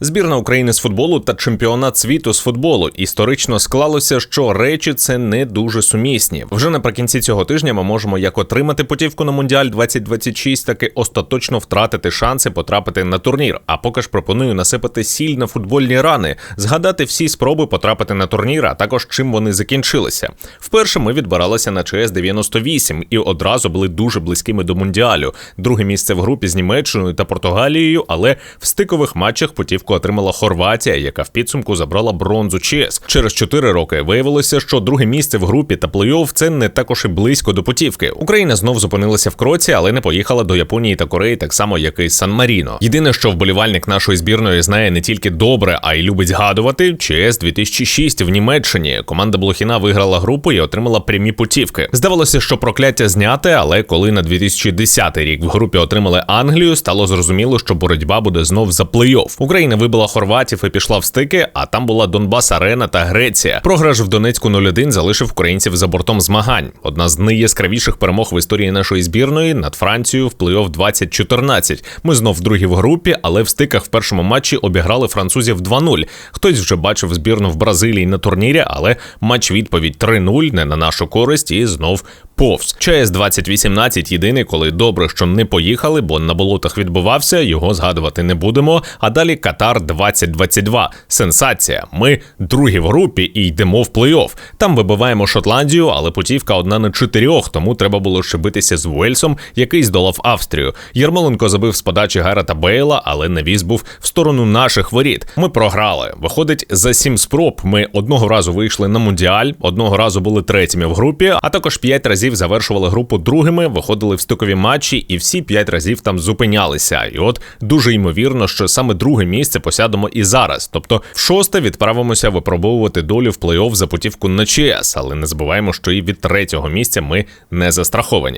Збірна України з футболу та чемпіонат світу з футболу історично склалося, що речі це не дуже сумісні. Вже наприкінці цього тижня ми можемо як отримати путівку на Мундіаль 2026, так і остаточно втратити шанси потрапити на турнір. А поки ж пропоную насипати сіль на футбольні рани, згадати всі спроби потрапити на турнір, а також чим вони закінчилися. Вперше ми відбиралися на ЧС 98 і одразу були дуже близькими до мундіалю. Друге місце в групі з Німеччиною та Португалією, але в стикових матчах путівку отримала Хорватія, яка в підсумку забрала бронзу ЧС. Через 4 роки виявилося, що друге місце в групі та плей-офф це не також і близько до путівки. Україна знов зупинилася в кроці, але не поїхала до Японії та Кореї, так само як і Сан Маріно. Єдине, що вболівальник нашої збірної знає не тільки добре, а й любить згадувати. ЧС 2006 в Німеччині. Команда Блохіна виграла групу і отримала прямі путівки. Здавалося, що прокляття зняте, але коли на 2010 рік в групі отримали Англію, стало зрозуміло, що боротьба буде знов за плей-офф. Україна вибила хорватів і пішла в стики, а там була Донбас Арена та Греція. Програш в Донецьку 0-1 залишив українців за бортом змагань. Одна з найяскравіших перемог в історії нашої збірної над Францією в плей-офф 2014. Ми знов в другій в групі, але в стиках в першому матчі обіграли французів 2-0. Хтось вже бачив збірну в Бразилії на турнірі, але матч відповідь 3-0 не на нашу користь і знов повз. ЧС 2018 єдиний, коли добре, що не поїхали, бо на болотах відбувався, його згадувати не будемо. А далі Катар 2022. Сенсація. Ми другі в групі і йдемо в плей-офф. Там вибиваємо Шотландію, але путівка одна на чотирьох, тому треба було ще битися з Уельсом, який здолав Австрію. Єрмоленко забив з подачі Гарета Бейла, але навіз був в сторону наших воріт. Ми програли. Виходить, за сім спроб ми одного разу вийшли на мундіаль, одного разу були третіми в групі, а також п'ять разів завершували групу другими, виходили в стикові матчі, і всі п'ять разів там зупинялися. І от дуже ймовірно, що саме друге місце посядемо і зараз. Тобто, в шосте відправимося випробовувати долю в плей-офф за путівку на ЧС, але не забуваємо, що і від третього місця ми не застраховані.